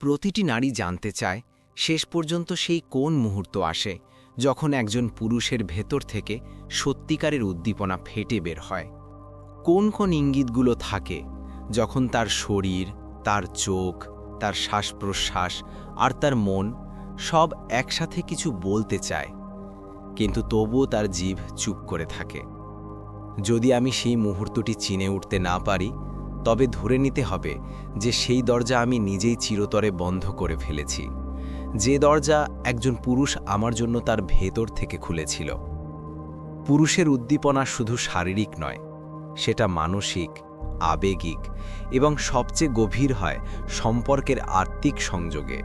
প্রতিটি নারী জানতে চায়, শেষ পর্যন্ত সেই কোন মুহূর্ত আসে, যখন একজন পুরুষের ভেতর থেকে সত্যিকারের উদ্দীপনা ফেটে বের হয়। কোন কোন ইঙ্গিতগুলো থাকে, যখন তার শরীর, তার চোখ, তার শ্বাস প্রশ্বাস আর তার মন সব একসাথে কিছু বলতে চায়, কিন্তু তবুও তার জীব চুপ করে থাকে। যদি আমি সেই মুহূর্তটি চিনে উঠতে না পারি তবে ধরে নিতে হবে যে সেই দরজা আমি নিজেই চিরতরে বন্ধ করে ফেলেছি। যে দরজা একজন পুরুষ আমার জন্য তার ভেতর থেকে খুলেছিল। পুরুষের উদ্দীপনা শুধু শারীরিক নয়, সেটা মানসিক, আবেগিক এবং সবচেয়ে গভীর হয় সম্পর্কের আর্থিক সংযোগে।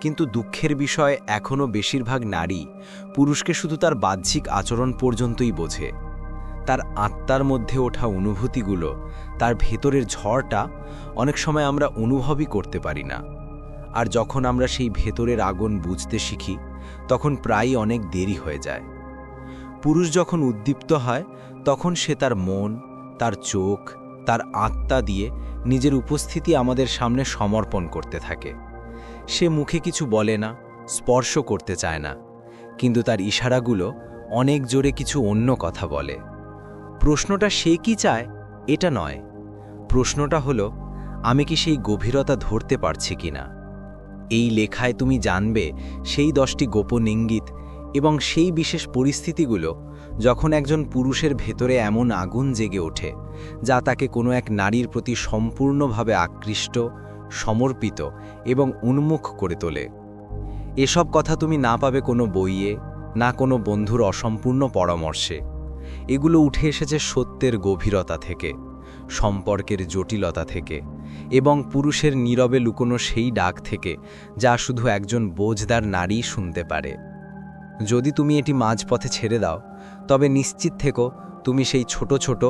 কিন্তু দুঃখের বিষয় এখনও বেশিরভাগ নারী পুরুষকে শুধু তার বাহ্যিক আচরণ পর্যন্তই বোঝে। তার আত্মার মধ্যে ওঠা অনুভূতিগুলো, তার ভেতরের ঝড়টা অনেক সময় আমরা অনুভবই করতে পারি না। আর যখন আমরা সেই ভেতরের আগুন বুঝতে শিখি, তখন প্রায়ই অনেক দেরি হয়ে যায়। পুরুষ যখন উদ্দীপ্ত হয়, তখন সে তার মন, তার চোখ, তার আত্মা দিয়ে নিজের উপস্থিতি আমাদের সামনে সমর্পণ করতে থাকে। সে মুখে কিছু বলে না, স্পর্শ করতে চায় না, কিন্তু তার ইশারাগুলো অনেক জোরে কিছু অন্য কথা বলে। প্রশ্নটা সে কি চায়, এটা নয়। প্রশ্নটা হলো, আমি কি সেই গভীরতা ধরতে পারছি কিনা এই লেখায় তুমি জানবে, সেই দশটি গোপন ইঙ্গিত এবং সেই বিশেষ পরিস্থিতিগুলো যখন একজন পুরুষের ভেতরে এমন আগুন জেগে ওঠে, যা তাকে কোনো এক নারীর প্রতি সম্পূর্ণভাবে আকৃষ্ট, সমর্পিত এবং উন্মুখ করে তোলে। এসব কথা তুমি না পাবে কোনো বইয়ে, না কোনো বন্ধুর অসম্পূর্ণ পরামর্শে। এগুলো উঠে এসেছে সত্যের গভীরতা থেকে, সম্পর্কের জটিলতা থেকে এবং পুরুষের নীরবে লুকোনো সেই ডাক থেকে যা শুধু একজন বোঝদার নারী শুনতে পারে। যদি তুমি এটি মাঝপথে ছেড়ে দাও, তবে নিশ্চিত থেকো তুমি সেই ছোট ছোট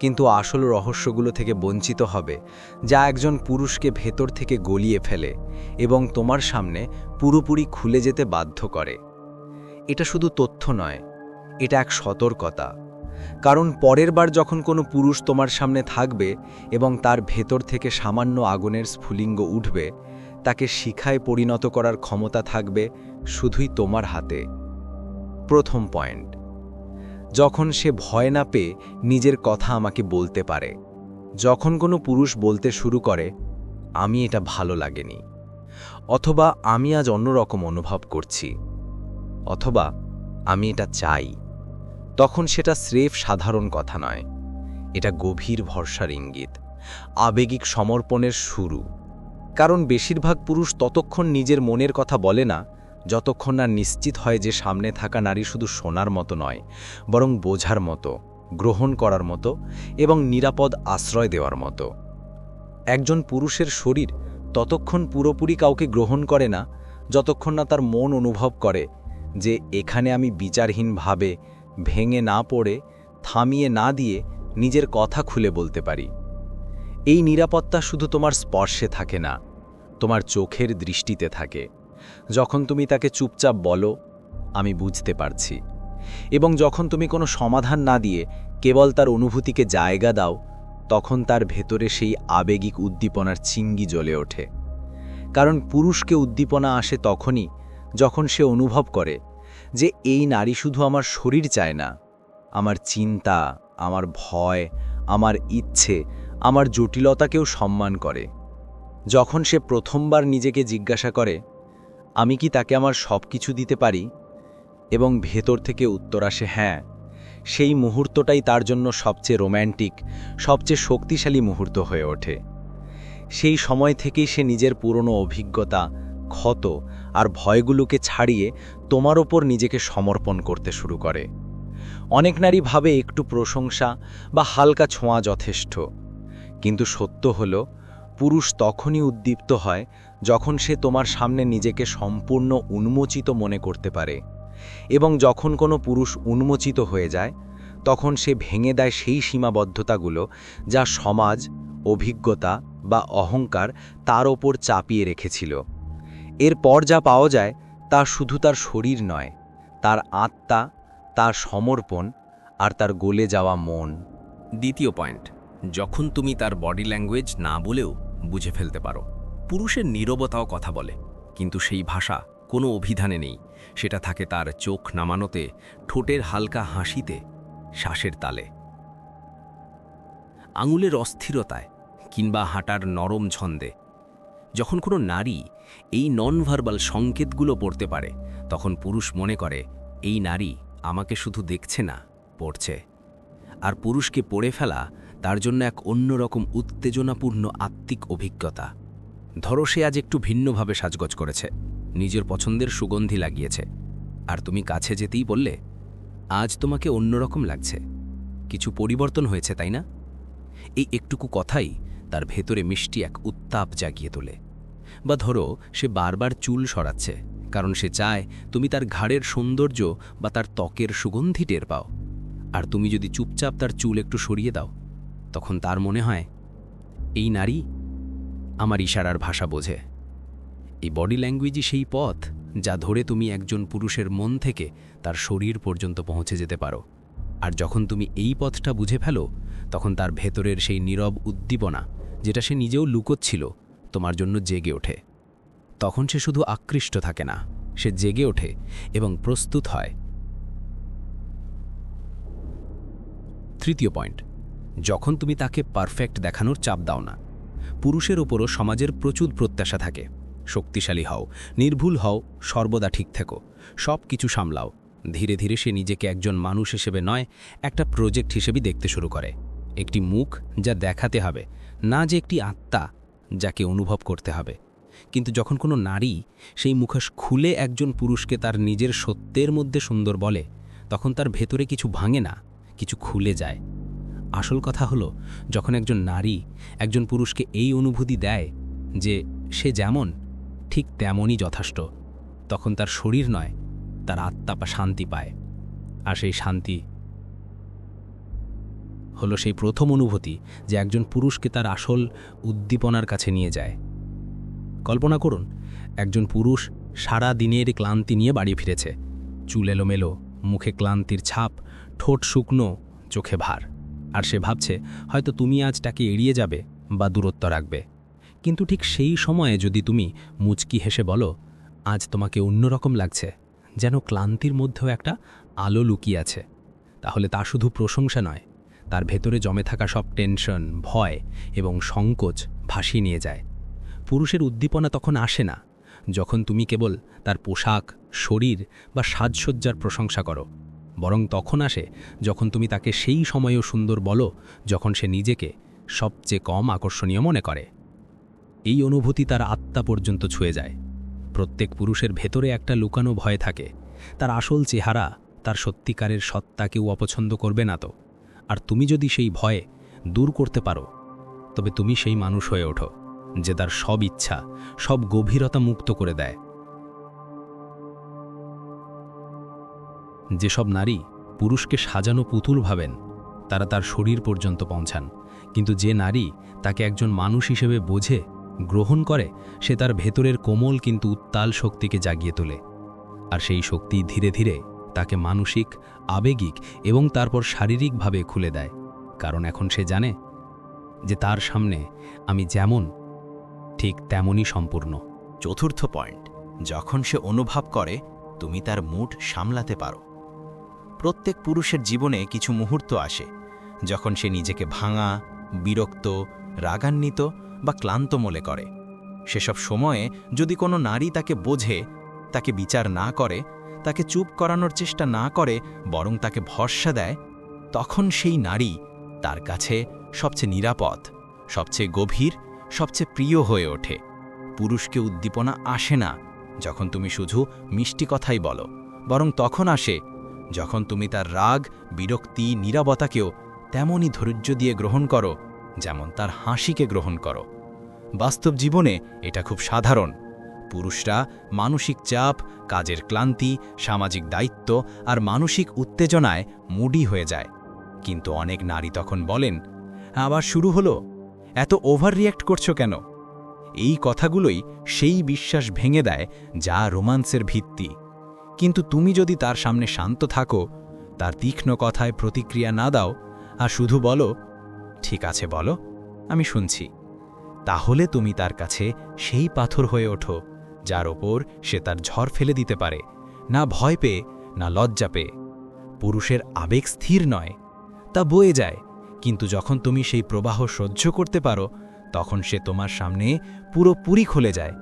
কিন্তু আসল রহস্যগুলো থেকে বঞ্চিত হবে, যা একজন পুরুষকে ভেতর থেকে গলিয়ে ফেলে এবং তোমার সামনে পুরোপুরি খুলে যেতে বাধ্য করে। এটা শুধু তথ্য নয় এটা এক সতর্কতা। কারণ পরের বার যখন কোনো পুরুষ তোমার সামনে থাকবে এবং তার ভেতর থেকে সামান্য আগুনের স্ফুলিঙ্গ উঠবে, তাকে শিখায় পরিণত করার ক্ষমতা থাকবে শুধুই তোমার হাতে। প্রথম পয়েন্ট, যখন সে ভয় না পেয়ে নিজের কথা আমাকে বলতে পারে, যখন কোনো পুরুষ বলতে শুরু করে, আমি এটা ভালো লাগেনি, অথবা, আমি আজ অন্যরকম অনুভব করছি, অথবা, আমি এটা চাই। তখন সেটা স্রেফ সাধারণ কথা নয়। এটা গভীর ভরসার ইঙ্গিত, আবেগিক সমর্পণের শুরু। কারণ বেশিরভাগ পুরুষ ততক্ষণ নিজের মনের কথা বলে না, যতক্ষণ না নিশ্চিত হয় যে সামনে থাকা নারী শুধু শোনার মতো নয়, বরং বোঝার মতো, গ্রহণ করার মতো এবং নিরাপদ আশ্রয় দেওয়ার মতো। একজন পুরুষের শরীর ততক্ষণ পুরোপুরি কাউকে গ্রহণ করে না, যতক্ষণ না তার মন অনুভব করে যে এখানে আমি বিচারহীনভাবে ভেঙে না পড়ে, থামিয়ে না দিয়ে নিজের কথা খুলে বলতে পারি। এই নিরাপত্তা শুধু তোমার স্পর্শে থাকে না, তোমার চোখের দৃষ্টিতে থাকে। যখন তুমি তাকে চুপচাপ বলো, আমি বুঝতে পারছি। এবং যখন তুমি কোনো সমাধান না দিয়ে কেবল তার অনুভূতিকে জায়গা দাও, তখন তার ভেতরে সেই আবেগিক উদ্দীপনার চিঙ্গি জ্বলে ওঠে। কারণ পুরুষকে উদ্দীপনা আসে তখনই যখন সে অনুভব করে যে এই নারী শুধু আমার শরীর চায় না, আমার চিন্তা, আমার ভয়, আমার ইচ্ছে, আমার জটিলতাকেও সম্মান করে। যখন সে প্রথমবার নিজেকে জিজ্ঞাসা করে, আমি কি তাকে আমার সব কিছু দিতে পারি? এবং ভেতর থেকে উত্তর আসে হ্যাঁ সেই মুহূর্তটাই তার জন্য সবচেয়ে রোম্যান্টিক, সবচেয়ে শক্তিশালী মুহূর্ত হয়ে ওঠে। সেই সময় থেকেই সে নিজের পুরনো অভিজ্ঞতা, ক্ষত আর ভয়গুলোকে ছাড়িয়ে তোমার ওপর নিজেকে সমর্পণ করতে শুরু করে। অনেক নারী ভাবে একটু প্রশংসা বা হালকা ছোঁয়া যথেষ্ট। কিন্তু সত্য হল, পুরুষ তখনই উদ্দীপ্ত হয় যখন সে তোমার সামনে নিজেকে সম্পূর্ণ উন্মোচিত মনে করতে পারে এবং যখন কোনো পুরুষ উন্মোচিত হয়ে যায়, তখন সে ভেঙে দেয় সেই সীমাবদ্ধতাগুলো যা সমাজ, অভিজ্ঞতা বা অহংকার তার ওপর চাপিয়ে রেখেছিল। এরপর যা পাওয়া যায় তা শুধু তার শরীর নয়, তার আত্মা, তার সমর্পণ আর তার গলে যাওয়া মন। দ্বিতীয় পয়েন্ট, যখন তুমি তার বডি ল্যাঙ্গুয়েজ না বলেও বুঝে ফেলতে পারো। পুরুষের নীরবতাও কথা বলে, কিন্তু সেই ভাষা কোনো অভিধানে নেই। সেটা থাকে তার চোখ নামানোতে, ঠোঁটের হালকা হাসিতে, শ্বাসের তালে। আঙুলের অস্থিরতায় কিংবা হাঁটার নরম ছন্দে, যখন কোনো নারী এই নন ভার্বাল সংকেতগুলো পড়তে পারে। তখন পুরুষ মনে করে, এই নারী আমাকে শুধু দেখছে না, পড়ছে। আর পুরুষকে পড়ে ফেলা তার জন্য এক অন্যরকম উত্তেজনাপূর্ণ আত্মিক অভিজ্ঞতা। ধরো সে আজ একটু ভিন্নভাবে সাজগজ করেছে, নিজের পছন্দের সুগন্ধি লাগিয়েছে। আর তুমি কাছে যেতেই বললে, আজ তোমাকে অন্যরকম লাগছে। কিছু পরিবর্তন হয়েছে, তাই না? এই একটুকু কথাই তার ভেতরে মিষ্টি এক উত্তাপ জাগিয়ে তোলে। বা ধরো, সে বারবার চুল সরাচ্ছে, কারণ সে চায় তুমি তার ঘাড়ের সৌন্দর্য বা তার ত্বকের সুগন্ধি টের পাও। আর তুমি যদি চুপচাপ তার চুল একটু সরিয়ে দাও, তখন তার মনে হয়, এই নারী আমার ইশারার ভাষা বোঝে। এই বডি ল্যাঙ্গুয়েজই সেই পথ যা ধরে তুমি একজন পুরুষের মন থেকে তার শরীর পর্যন্ত পৌঁছে যেতে পারো। আর যখন তুমি এই পথটা বুঝে ফেলো, তখন তার ভেতরের সেই নীরব উদ্দীপনা, যেটা সে নিজেও লুকোচ্ছিল তোমার জন্য জেগে ওঠে। তখন সে শুধু আকৃষ্ট থাকে না, সে জেগে ওঠে এবং প্রস্তুত হয়। তৃতীয় পয়েন্ট, যখন তুমি তাকে পারফেক্ট দেখানোর চাপ দাও না, পুরুষের ওপরও সমাজের প্রচুর প্রত্যাশা থাকে। শক্তিশালী হও, নির্ভুল হও, সর্বদা ঠিক থেকো সব কিছু সামলাও। ধীরে ধীরে সে নিজেকে একজন মানুষ হিসেবে নয়, একটা প্রজেক্ট হিসেবে দেখতে শুরু করে। একটি মুখ যা দেখাতে হবে, না যে একটি আত্মা যাকে অনুভব করতে হবে। কিন্তু যখন কোনো নারী সেই মুখোশ খুলে একজন পুরুষকে তার নিজের সত্যের মধ্যে সুন্দর বলে, তখন তার ভেতরে কিছু ভাঙে না, কিছু খুলে যায়। আসল কথা হলো, যখন একজন নারী একজন পুরুষকে এই অনুভূতি দেয় যে সে যেমন, ঠিক তেমনই যথেষ্ট, তখন তার শরীর নয়, তার আত্মা বা শান্তি পায়। আর সেই শান্তি হলো সেই প্রথম অনুভূতি যে একজন পুরুষকে তার আসল উদ্দীপনার কাছে নিয়ে যায়। কল্পনা করুন, একজন পুরুষ সারা দিনের ক্লান্তি নিয়ে বাড়ি ফিরেছে। চুল এলোমেলো, মুখে ক্লান্তির ছাপ, ঠোঁট শুকনো, চোখে ভার। আর সে ভাবছে, হয়তো তুমি আজ তাকে এড়িয়ে যাবে বা দূরত্ব রাখবে। কিন্তু ঠিক সেই সময়ে যদি তুমি মুচকি হেসে বলো, আজ তোমাকে অন্যরকম লাগছে, যেন ক্লান্তির মধ্যেও একটা আলো লুকিয়ে আছে। তাহলে তা শুধু প্রশংসা নয় তার ভেতরে জমে থাকা সব টেনশন, ভয় এবং সংকোচ ভাসিয়ে নিয়ে যায়। পুরুষের উদ্দীপনা তখন আসে না। যখন তুমি কেবল তার পোশাক, শরীর বা সাজসজ্জার প্রশংসা করো, বরং তখন আসে যখন তুমি তাকে সেই সময়েও সুন্দর বলো যখন সে নিজেকে সবচেয়ে কম আকর্ষণীয় মনে করে। এই অনুভূতি তার আত্মা পর্যন্ত ছুঁয়ে যায়। প্রত্যেক পুরুষের ভেতরে একটা লুকানো ভয় থাকে। তার আসল চেহারা, তার সত্যিকারের সত্তা কেউ অপছন্দ করবে না তো। আর তুমি যদি সেই ভয়ে দূর করতে পারো, তবে তুমি সেই মানুষ হয়ে ওঠো, যে তার সব ইচ্ছা, সব গভীরতা মুক্ত করে দেয়। যেসব নারী পুরুষকে সাজানো পুতুল ভাবেন, তারা তার শরীর পর্যন্ত পৌঁছান। কিন্তু যে নারী তাকে একজন মানুষ হিসেবে বোঝে, গ্রহণ করে, সে তার ভেতরের কোমল কিন্তু উত্তাল শক্তিকে জাগিয়ে তোলে। আর সেই শক্তি ধীরে ধীরে তাকে মানসিক, আবেগিক এবং তারপর শারীরিকভাবে খুলে দেয়। কারণ এখন সে জানে যে তার সামনে আমি যেমন, ঠিক তেমনই সম্পূর্ণ। চতুর্থ পয়েন্ট, যখন সে অনুভব করে, তুমি তার মুঠ সামলাতে পারো। প্রত্যেক পুরুষের জীবনে কিছু মুহূর্ত আসে, যখন সে নিজেকে ভাঙা, বিরক্ত, রাগান্বিত বা ক্লান্ত মনে করে। সেসব সময়ে যদি কোনো নারী তাকে বোঝে, তাকে বিচার না করে তাকে চুপ করানোর চেষ্টা না করে বরং তাকে ভরসা দেয়, তখন সেই নারী তার কাছে সবচেয়ে নিরাপদ, সবচেয়ে গভীর, সবচেয়ে প্রিয় হয়ে ওঠে। পুরুষকে উদ্দীপনা আসে না যখন তুমি শুধু মিষ্টি কথাই বলো, বরং তখন আসে যখন তুমি তার রাগ, বিরক্তি নিরাপতাকেও তেমনই ধৈর্য দিয়ে গ্রহণ করো যেমন তার হাসিকে গ্রহণ করো। বাস্তব জীবনে এটা খুব সাধারণ। পুরুষরা মানসিক চাপ, কাজের ক্লান্তি, সামাজিক দায়িত্ব আর মানসিক উত্তেজনায় মুডি হয়ে যায়। কিন্তু অনেক নারী তখন বলেন, আবার শুরু হলো? এত ওভার রিয়্যাক্ট করছ কেন? এই কথাগুলোই সেই বিশ্বাস ভেঙে দেয় যা রোমান্সের ভিত্তি। কিন্তু তুমি যদি তার সামনে শান্ত থাকো, তার তীক্ষ্ণ কথায় প্রতিক্রিয়া না দাও আর শুধু বলো, ঠিক আছে, বলো, আমি শুনছি। তাহলে তুমি তার কাছে সেই পাথর হয়ে ওঠো। যার ওপর সে তার ঝড় ফেলে দিতে পারে, না ভয় পেয়ে, না লজ্জা পেয়ে। পুরুষের আবেগ স্থির নয়, তা বয়ে যায়, কিন্তু যখন তুমি সেই প্রবাহ সহ্য করতে পারো, তখন সে তোমার সামনে পুরোপুরি খুলে যায়।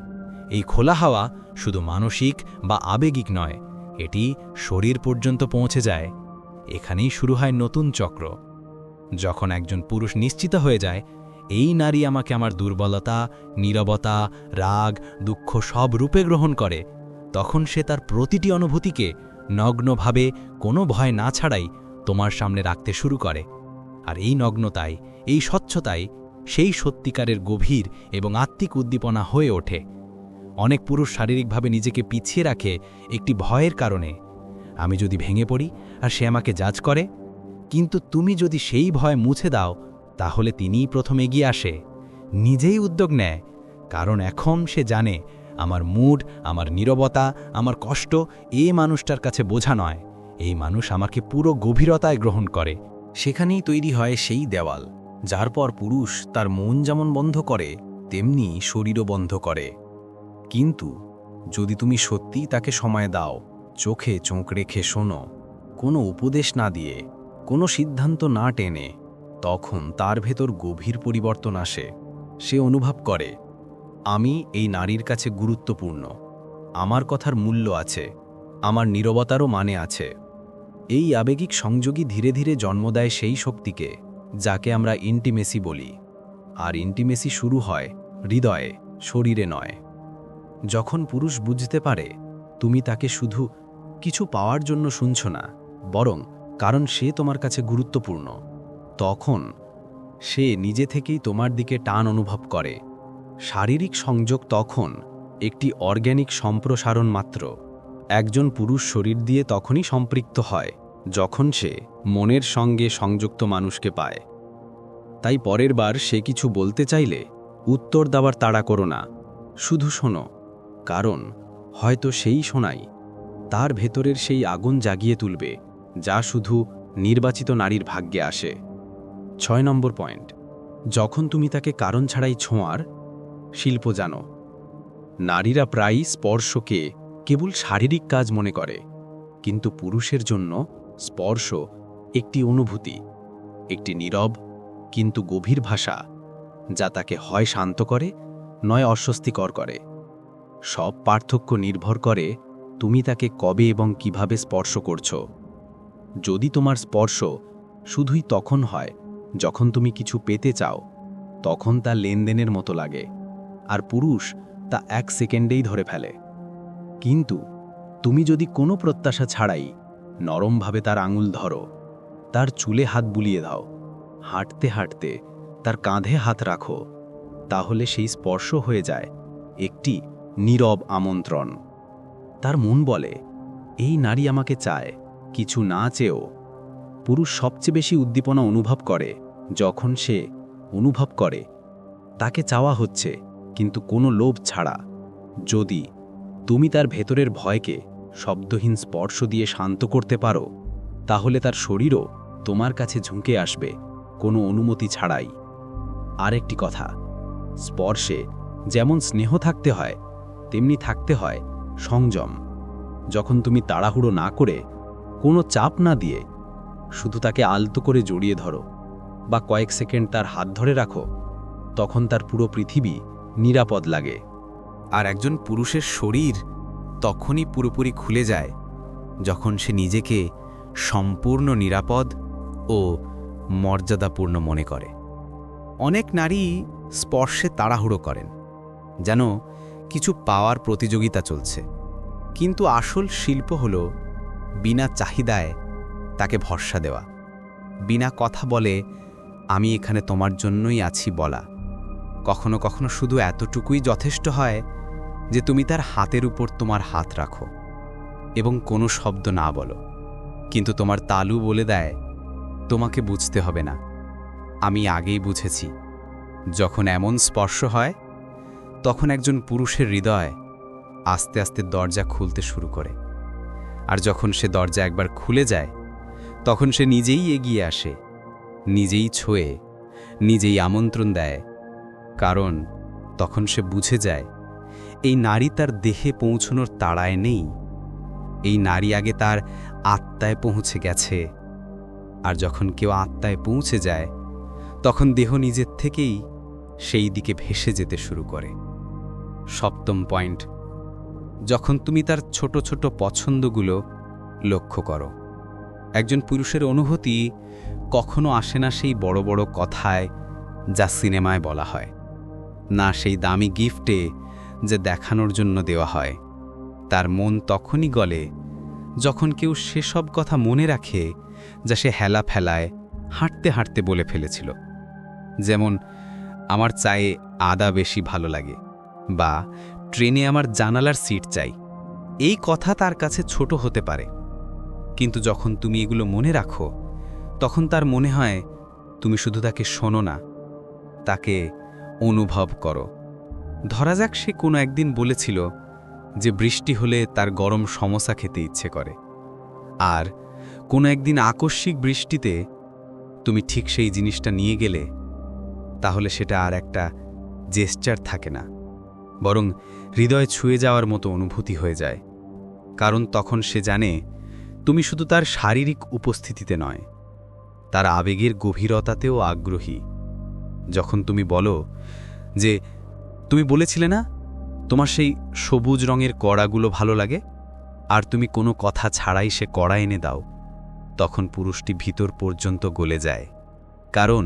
এই খোলা হাওয়া শুধু মানসিক বা আবেগিক নয়, এটি শরীর পর্যন্ত পৌঁছে যায়। এখানেই শুরু হয় নতুন চক্র। যখন একজন পুরুষ নিশ্চিত হয়ে যায় এই নারী আমাকে আমার দুর্বলতা, নীরবতা, রাগ, দুঃখ সব রূপে গ্রহণ করে। তখন সে তার প্রতিটি অনুভূতিকে নগ্নভাবে কোনো ভয় না ছাড়াই তোমার সামনে রাখতে শুরু করে। আর এই নগ্নতায়, এই স্বচ্ছতায় সেই সত্যিকারের গভীর এবং আত্মিক উদ্দীপনা হয়ে ওঠে। অনেক পুরুষ শারীরিকভাবে নিজেকে পিছিয়ে রাখে একটি ভয়ের কারণে। আমি যদি ভেঙে পড়ি আর সে আমাকে জাজ করে, কিন্তু তুমি যদি সেই ভয় মুছে দাও তাহলে তিনিই প্রথম এগিয়ে আসে। নিজেই উদ্যোগ নেয়, কারণ এখন সে জানে আমার মুড, আমার নীরবতা, আমার কষ্ট এ মানুষটার কাছে বোঝা নয়। এই মানুষ আমাকে পুরো গভীরতায় গ্রহণ করে। সেখানেই তৈরি হয় সেই দেওয়াল, যার পর পুরুষ তার মন যেমন বন্ধ করে, তেমনি শরীরও বন্ধ করে। কিন্তু যদি তুমি সত্যিই তাকে সময় দাও, চোখে চোখ রেখে শোনো, কোনো উপদেশ না দিয়ে, কোনো সিদ্ধান্ত না টেনে তখন তার ভেতর গভীর পরিবর্তন আসে। সে অনুভব করে, আমি এই নারীর কাছে গুরুত্বপূর্ণ। আমার কথার মূল্য আছে, আমার নীরবতারও মানে আছে। এই আবেগিক সংযোগই ধীরে ধীরে জন্ম দেয় সেই শক্তিকে, যাকে আমরা ইন্টিমেসি বলি। আর ইন্টিমেসি শুরু হয় হৃদয়ে, শরীরে নয়। যখন পুরুষ বুঝতে পারে, তুমি তাকে শুধু কিছু পাওয়ার জন্য শুনছ না, বরং কারণ সে তোমার কাছে গুরুত্বপূর্ণ। তখন সে নিজে থেকেই তোমার দিকে টান অনুভব করে। শারীরিক সংযোগ তখন একটি অর্গ্যানিক সম্প্রসারণ মাত্র। একজন পুরুষ শরীর দিয়ে তখনই সম্পৃক্ত হয়, যখন সে মনের সঙ্গে সংযুক্ত মানুষকে পায়। তাই পরের বার সে কিছু বলতে চাইলে উত্তর দেওয়ার তাড়া করো না। শুধু শোনো, কারণ হয়তো সেই শোনাই তার ভেতরের সেই আগুন জাগিয়ে তুলবে, যা শুধু নির্বাচিত নারীর ভাগ্যে আসে। ছয় নম্বর পয়েন্ট। যখন তুমি তাকে কারণ ছাড়াই ছোঁয়ার, শিল্প জানো। নারীরা প্রায়ই স্পর্শকে কেবল শারীরিক কাজ মনে করে, কিন্তু পুরুষের জন্য স্পর্শ একটি অনুভূতি, একটি নীরব কিন্তু গভীর ভাষা, যা তাকে হয় শান্ত করে, নয় অস্বস্তিকর করে। সব পার্থক্য নির্ভর করে তুমি তাকে কবে এবং কীভাবে স্পর্শ করছ। যদি তোমার স্পর্শ শুধুই তখন হয় যখন তুমি কিছু পেতে চাও, তখন তা লেনদেনের মতো লাগে, আর পুরুষ তা এক সেকেন্ডেই ধরে ফেলে। কিন্তু তুমি যদি কোনো প্রত্যাশা ছাড়াই নরমভাবে তার আঙুল ধরো, তার চুলে হাত বুলিয়ে দাও, হাঁটতে হাঁটতে তার কাঁধে হাত রাখো, তাহলে সেই স্পর্শ হয়ে যায় একটি নীরব আমন্ত্রণ। তার মন বলে, এই নারী আমাকে চায়, কিছু না চেয়েও পুরুষ সবচেয়ে বেশি উদ্দীপনা অনুভব করে যখন সে অনুভব করে। তাকে চাওয়া হচ্ছে, কিন্তু কোনো লোভ ছাড়া। যদি তুমি তার ভেতরের ভয়কে শব্দহীন স্পর্শ দিয়ে শান্ত করতে পারো, তাহলে তার শরীরও তোমার কাছে ঝুঁকে আসবে, কোনো অনুমতি ছাড়াই। আরেকটি কথা, স্পর্শে যেমন স্নেহ থাকতে হয়, তেমনি থাকতে হয় সংযম। যখন তুমি তাড়াহুড়ো না করে কোনো চাপ না দিয়ে শুধু তাকে আলতো করে জড়িয়ে ধরো বা কয়েক সেকেন্ড তার হাত ধরে রাখো, তখন তার পুরো পৃথিবী নিরাপদ লাগে। আর একজন পুরুষের শরীর তখনই পুরোপুরি খুলে যায় যখন সে নিজেকে সম্পূর্ণ নিরাপদ ও মর্যাদাপূর্ণ মনে করে। অনেক নারী স্পর্শে তাড়াহুড়ো করেন, যেন কিছু পাওয়ার প্রতিযোগিতা চলছে। কিন্তু আসল শিল্প হল বিনা চাহিদায় তাকে ভরসা দেওয়া। বিনা কথা বলে, আমি এখানে তোমার জন্যই আছি বলা। কখনো কখনো শুধু এতটুকুই যথেষ্ট হয় যে তুমি তার হাতের উপর তোমার হাত রাখো এবং কোনো শব্দ না বলো। কিন্তু তোমার তালু বলে দেয়, তোমাকে বুঝতে হবে না। আমি আগেই বুঝেছি। যখন এমন স্পর্শ হয়, তখন একজন পুরুষের হৃদয় আস্তে আস্তে দরজা খুলতে শুরু করে। আর যখন সে দরজা একবার খুলে যায় তখন সে নিজেই এগিয়ে আসে, নিজেই ছোঁয়ে, নিজেই আমন্ত্রণ দেয়। কারণ তখন সে বুঝে যায়, এই নারী তার দেহে পৌঁছনোর তাড়ায় নেই। এই নারী আগে তার আত্মায় পৌঁছে গেছে। আর যখন কেউ আত্মায় পৌঁছে যায়, তখন দেহ নিজের থেকেই সেই দিকে ভেসে যেতে শুরু করে। সপ্তম পয়েন্ট, যখন তুমি তার ছোট ছোট পছন্দগুলো লক্ষ্য করো একজন পুরুষের অনুভূতি কখনো আসে না সেই বড় বড় কথায় যা সিনেমায় বলা হয়, না সেই দামি গিফটে যে দেখানোর জন্য দেওয়া হয়। তার মন তখনই গলে যখন কেউ সেসব কথা মনে রাখে যা সে হেলা ফেলায়, হাঁটতে হাঁটতে বলে ফেলেছিল। যেমন, আমার চায়ে আদা বেশি ভালো লাগে বা, ট্রেনে আমার জানালার সিট চাই এই কথা তার কাছে ছোট হতে পারে। কিন্তু যখন তুমি এগুলো মনে রাখো, তখন তার মনে হয় তুমি শুধু তাকে শোনো না, তাকে অনুভব করো। ধরা যাক সে কোনো একদিন বলেছিল যে বৃষ্টি হলে তার গরম সমস্যা খেতে ইচ্ছে করে। আর কোনো একদিন আকস্মিক বৃষ্টিতে তুমি ঠিক সেই জিনিসটা নিয়ে গেলে, তাহলে সেটা আর একটা জেস্টার থাকে না, বরং হৃদয় ছুঁয়ে যাওয়ার মতো অনুভূতি হয়ে যায়। কারণ তখন সে জানে তুমি শুধু তার শারীরিক উপস্থিতিতে নয়, তার আবেগের গভীরতাতেও আগ্রহী। যখন তুমি বলো যে, তুমি বলেছিলে না, তোমার সেই সবুজ রঙের কড়াগুলো ভালো লাগে, আর তুমি কোনো কথা ছাড়াই সে কড়া এনে দাও, তখন পুরুষটি ভিতর পর্যন্ত গলে যায়। কারণ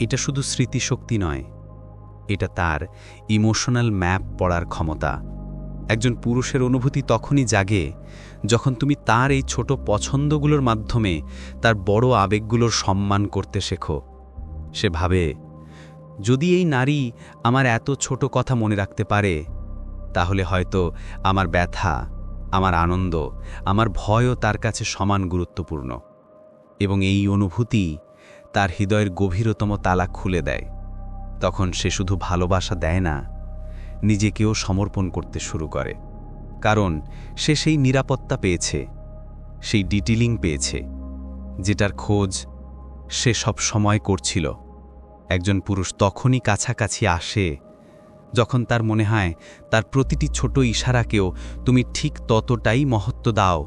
এটা শুধু স্মৃতিশক্তি নয়, এটা তার ইমোশনাল ম্যাপ পড়ার ক্ষমতা। একজন পুরুষের অনুভূতি তখনই জাগে যখন তুমি তার এই ছোট পছন্দগুলোর মাধ্যমে তার বড় আবেগগুলোর সম্মান করতে শেখো। সে ভাবে, যদি এই নারী আমার এত ছোট কথা মনে রাখতে পারে, তাহলে হয়তো আমার ব্যথা, আমার আনন্দ, আমার ভয়ও তার কাছে সমান গুরুত্বপূর্ণ এবং এই অনুভূতি তার হৃদয়ের গভীরতম তালা খুলে দেয়। তখন সে শুধু ভালোবাসা দেয় না নিজেকেও সমর্পণ করতে শুরু করে। কারণ সে সেই নিরাপত্তা পেয়েছে, সেই ডিটেলিং পেয়েছে, যেটার খোঁজ সে সব সময় করছিল। একজন পুরুষ তখনই কাছাকাছি আসে, যখন তার মনে হয় তার প্রতিটি ছোট ইশারাকেও তুমি ঠিক ততটাই মহত্ব দাও,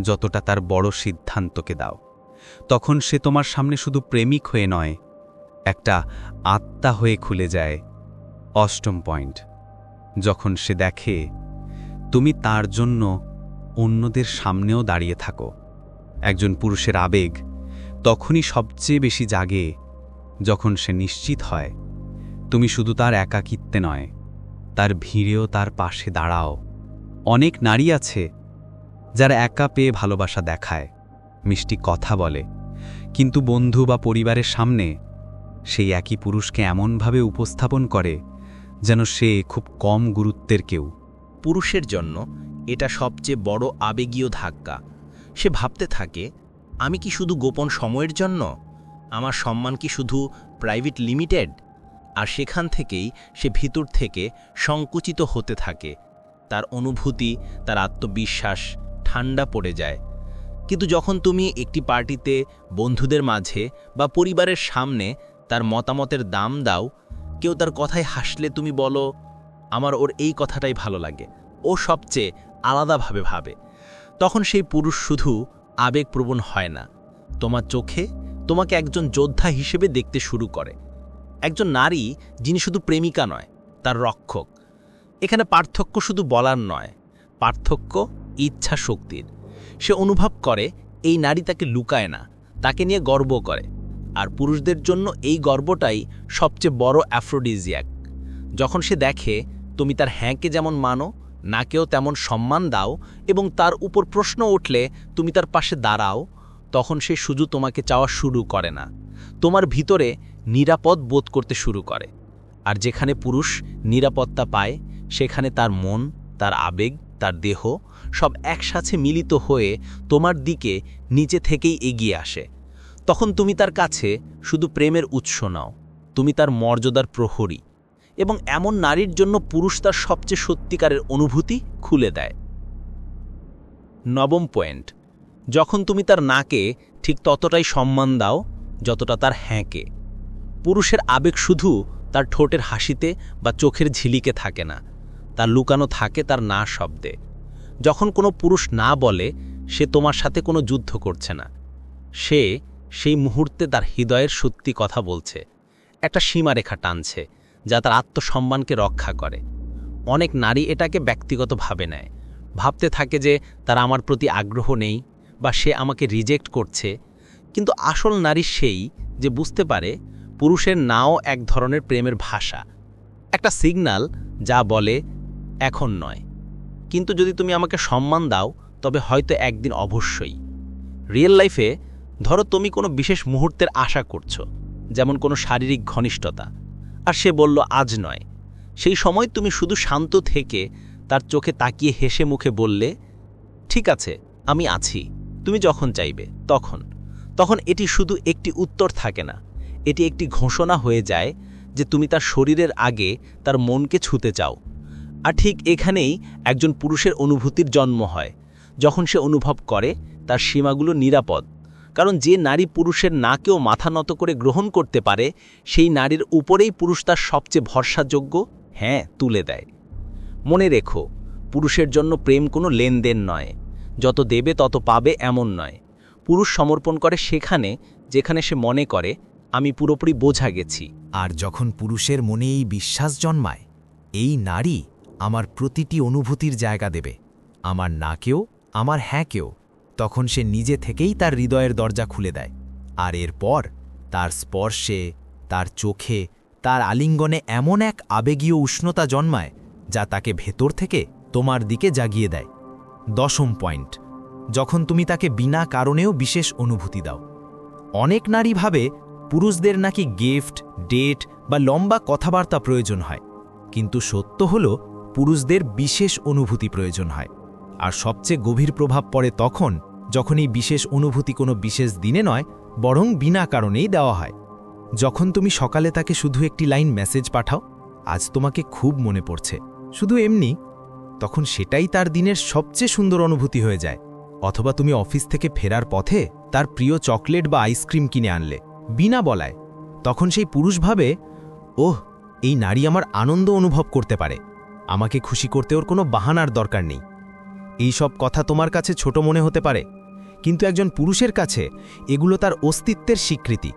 যতটা তার বড় সিদ্ধান্তকে দাও। তখন সে তোমার সামনে শুধু প্রেমিক হয়ে নয়, একটা আত্মা হয়ে খুলে যায়। অষ্টম পয়েন্ট। যখন সে দেখে, তুমি তার জন্য অন্যদের সামনেও দাঁড়িয়ে থাকো। একজন পুরুষের আবেগ তখনই সবচেয়ে বেশি জাগে যখন সে নিশ্চিত হয়, তুমি শুধু তার একাকিত্বে নয়, তার ভিড়েও তার পাশে দাঁড়াও। অনেক নারী আছে যারা একা পেয়ে ভালোবাসা দেখায়, মিষ্টি কথা বলে। কিন্তু বন্ধু বা পরিবারের সামনে সেই একই পুরুষকে এমনভাবে উপস্থাপন করে যেন সে খুব কম গুরুত্বের কেউ। পুরুষের জন্য এটা সবচেয়ে বড় আবেগীয় ধাক্কা। সে ভাবতে থাকে, আমি কি শুধু গোপন সময়ের জন্য? আমার সম্মান কি শুধু প্রাইভেট লিমিটেড? আর সেখান থেকেই সে ভিতর থেকে সংকুচিত হতে থাকে। তার অনুভূতি, তার আত্মবিশ্বাস ঠান্ডা পড়ে যায়। কিন্তু যখন তুমি একটি পার্টিতে বন্ধুদের মাঝে বা পরিবারের সামনে তার মতামতের দাম দাও কেউ তার কথায় হাসলে তুমি বলো, আমার ওর এই কথাটাই ভালো লাগে। ও সবচেয়ে আলাদাভাবে ভাবে। তখন সেই পুরুষ শুধু আবেগপ্রবণ হয় না। তোমার চোখে তোমাকে একজন যোদ্ধা হিসেবে দেখতে শুরু করে। একজন নারী যিনি শুধু প্রেমিকা নয়, তার রক্ষক। এখানে পার্থক্য শুধু বলার নয়, পার্থক্য ইচ্ছা শক্তির। সে অনুভব করে, এই নারী তাকে লুকায় না, তাকে নিয়ে গর্ব করে। আর পুরুষদের জন্য এই গর্বটাই সবচেয়ে বড় অ্যাফ্রোডিজিয়াক। যখন সে দেখে, তুমি তার হ্যাঁকে যেমন মানো, নাকেও তেমন সম্মান দাও এবং তার উপর প্রশ্ন উঠলে তুমি তার পাশে দাঁড়াও, তখন সে শুধু তোমাকে চাওয়া শুরু করে না, তোমার ভিতরে নিরাপদ বোধ করতে শুরু করে। আর যেখানে পুরুষ নিরাপত্তা পায়, সেখানে তার মন, তার আবেগ, তার দেহ সব একসাথে মিলিত হয়ে তোমার দিকে নিচে থেকেই এগিয়ে আসে। তখন তুমি তার কাছে শুধু প্রেমের উৎস নাও। তুমি তার মর্যাদার প্রহরী এবং এমন নারীর জন্য পুরুষ তার সবচেয়ে সত্যিকারের অনুভূতি খুলে দেয়। নবম পয়েন্ট, যখন তুমি তার নাকে ঠিক ততটাই সম্মান দাও যতটা তার হ্যাঁকে। পুরুষের আবেগ শুধু তার ঠোঁটের হাসিতে বা চোখের ঝিলিকে থাকে না, তার লুকানো থাকে তার না শব্দে। যখন কোনো পুরুষ না বলে, সে তোমার সাথে কোনো যুদ্ধ করছে না। সে সেই মুহূর্তে তার হৃদয়ের সত্যি কথা বলছে। একটা সীমারেখা টানছে, যা তার আত্মসম্মানকে রক্ষা করে। অনেক নারী এটাকে ব্যক্তিগতভাবে নেয়। ভাবতে থাকে যে তার আমার প্রতি আগ্রহ নেই বা সে আমাকে রিজেক্ট করছে। কিন্তু আসল নারী সেই যে বুঝতে পারে পুরুষের নাও এক ধরনের প্রেমের ভাষা। একটা সিগন্যাল যা বলে, এখন নয়। কিন্তু যদি তুমি আমাকে সম্মান দাও, তবে হয়তো একদিন অবশ্যই। রিয়েল লাইফে ধরো তুমি কোনো বিশেষ মুহূর্তের আশা করছ, যেমন কোনো শারীরিক ঘনিষ্ঠতা। আর সে বলল, আজ নয়। সেই সময় তুমি শুধু শান্ত থেকে তার চোখে তাকিয়ে হেসে মুখে বললে, ঠিক আছে, আমি আছি। তুমি যখন চাইবে, তখন। তখন এটি শুধু একটি উত্তর থাকে না। এটি একটি ঘোষণা হয়ে যায় যে তুমি তার শরীরের আগে তার মনকে ছুতে চাও। আর ঠিক এখানেই একজন পুরুষের অনুভূতির জন্ম হয়। যখন সে অনুভব করে, তার সীমাগুলো নিরাপদ। কারণ যে নারী পুরুষের নাকেও মাথা নত করে গ্রহণ করতে পারে, সেই নারীর উপরেই পুরুষ তার সবচেয়ে ভরসাযোগ্য হ্যাঁ তুলে দেয়। মনে রেখো, পুরুষের জন্য প্রেম কোনো লেনদেন নয়। যত দেবে তত পাবে এমন নয়। পুরুষ সমর্পণ করে সেখানে, যেখানে সে মনে করে, আমি পুরোপুরি বোঝা গেছি। আর যখন পুরুষের মনে এই বিশ্বাস জন্মায়, এই নারী আমার প্রতিটি অনুভূতির জায়গা দেবে। আমার নাকেও, আমার হ্যাঁকেও। তখন সে নিজে থেকেই তার হৃদয়ের দরজা খুলে দেয়, আর এরপর তার স্পর্শে, তার চোখে, তার আলিঙ্গনে এমন এক আবেগীয় উষ্ণতা জন্মায় যা তাকে ভেতর থেকে তোমার দিকে জাগিয়ে দেয়। দশম পয়েন্ট, যখন তুমি তাকে বিনা কারণেও বিশেষ অনুভূতি দাও। অনেক নারী ভাবে পুরুষদের নাকি গিফট, ডেট বা লম্বা কথাবার্তা প্রয়োজন হয়, কিন্তু সত্য হল পুরুষদের বিশেষ অনুভূতি প্রয়োজন হয়, আর সবচেয়ে গভীর প্রভাব পড়ে তখন যখন এই বিশেষ অনুভূতি কোনো বিশেষ দিনে নয়, বরং বিনা কারণেই দেওয়া হয়। যখন তুমি সকালে তাকে শুধু একটি লাইন মেসেজ পাঠাও, আজ তোমাকে খুব মনে পড়ছে। শুধু এমনি, তখন সেটাই তার দিনের সবচেয়ে সুন্দর অনুভূতি হয়ে যায়। অথবা তুমি অফিস থেকে ফেরার পথে তার প্রিয় চকলেট বা আইসক্রিম কিনে আনলে। বিনা বলায়, তখন সেই পুরুষ ভাবে, ওহ, এই নারী আমার আনন্দ অনুভব করতে পারে। আমাকে খুশি করতে ওর কোনো বাহানার দরকার নেই। এই সব কথা তোমার কাছে ছোট মনে হতে পারে, কিন্তু একজন পুরুষের কাছে এগুলো তার অস্তিত্বের স্বীকৃতি।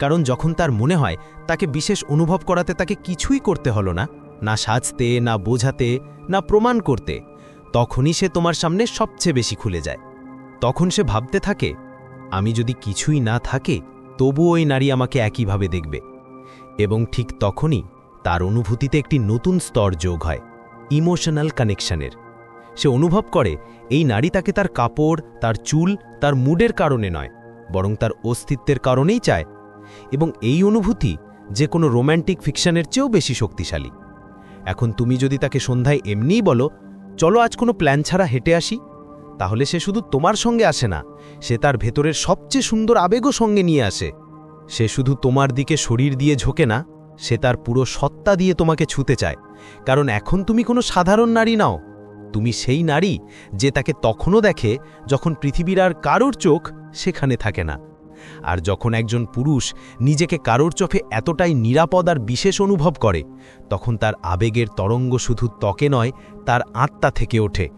কারণ যখন তার মনে হয়, তাকে বিশেষ অনুভব করাতে তাকে কিছুই করতে হলো না না সাজতে, না বোঝাতে, না প্রমাণ করতে, তখনই সে তোমার সামনে সবচেয়ে বেশি খুলে যায়। তখন সে ভাবতে থাকে, আমি যদি কিছুই না থাকে তবু ওই নারী আমাকে একইভাবে দেখবে। এবং ঠিক তখনই তার অনুভূতিতে একটি নতুন স্তর যোগ হয়, ইমোশনাল কানেকশনের। সে অনুভব করে, এই নারী তাকে তার কাপড়, তার চুল, তার মুডের কারণে নয়, বরং তার অস্তিত্বের কারণেই চায় এবং এই অনুভূতি যে কোনো রোম্যান্টিক ফিকশনের চেয়েও বেশি শক্তিশালী। এখন তুমি যদি তাকে সন্ধ্যায় এমনিই বলো, চলো আজ কোনো প্ল্যান ছাড়া হেঁটে আসি, তাহলে সে শুধু তোমার সঙ্গে আসে না, সে তার ভেতরের সবচেয়ে সুন্দর আবেগও সঙ্গে নিয়ে আসে। সে শুধু তোমার দিকে শরীর দিয়ে ঝোঁকে না, সে তার পুরো সত্তা দিয়ে তোমাকে ছুতে চায়। কারণ এখন তুমি কোনো সাধারণ নারী নাও তুমি সেই নারী যে তাকে তখনও দেখে যখন পৃথিবীর আর কারোর চোখ সেখানে থাকে না। আর যখন একজন পুরুষ নিজেকে কারোর চোখে এতটাই নিরাপদ আর বিশেষ অনুভব করে, তখন তার আবেগের তরঙ্গ শুধু ত্বকে নয়, তার আত্মা থেকে ওঠে।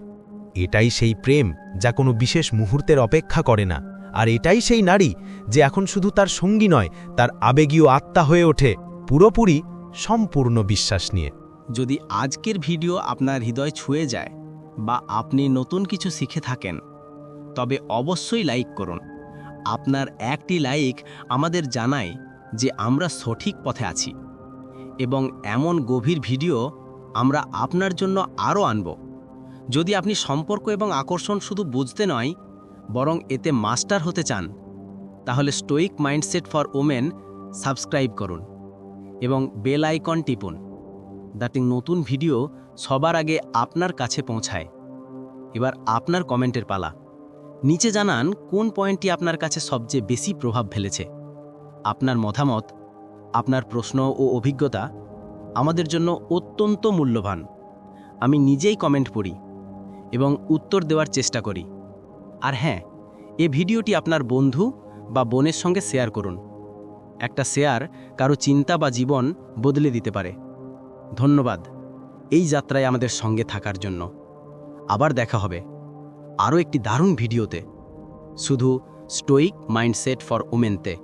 এটাই সেই প্রেম যা কোনো বিশেষ মুহূর্তের অপেক্ষা করে না। আর এটাই সেই নারী যে এখন শুধু তার সঙ্গী নয়, তার আবেগীয় আত্মা হয়ে ওঠে পুরোপুরি সম্পূর্ণ বিশ্বাস নিয়ে। যদি আজকের ভিডিও আপনার হৃদয় ছুঁয়ে যায় বা আপনি নতুন কিছু শিখে থাকেন, তবে অবশ্যই লাইক করুন। আপনার একটি লাইক আমাদের জানায় যে আমরা সঠিক পথে আছি এবং এমন গভীর ভিডিও আমরা আপনার জন্য আরও আনব। যদি আপনি সম্পর্ক এবং আকর্ষণ শুধু বুঝতে নয়, বরং এতে মাস্টার হতে চান, তাহলে stoic mindset for women subscribe করুন এবং বেল আইকন টিপুন। যাতে নতুন ভিডিও সবার আগে আপনার কাছে পৌঁছায়। এবার আপনার কমেন্টের পালা। নিচে জানান, কোন পয়েন্টটি আপনার কাছে সবচেয়ে বেশি প্রভাব ফেলেছে? আপনার মতামত, আপনার প্রশ্ন ও অভিজ্ঞতা আমাদের জন্য অত্যন্ত মূল্যবান। আমি নিজেই কমেন্ট পড়ি এবং উত্তর দেওয়ার চেষ্টা করি। আর হ্যাঁ এ ভিডিওটি আপনার বন্ধু বা বোনের সঙ্গে শেয়ার করুন। একটা শেয়ার কারও চিন্তা বা জীবন বদলে দিতে পারে। ধন্যবাদ। এই যাত্রায় আমাদের সঙ্গে থাকার জন্য। আবার দেখা হবে। আরও একটি দারুণ ভিডিওতে। শুধু স্টোইক মাইন্ডসেট ফর ওমেনতে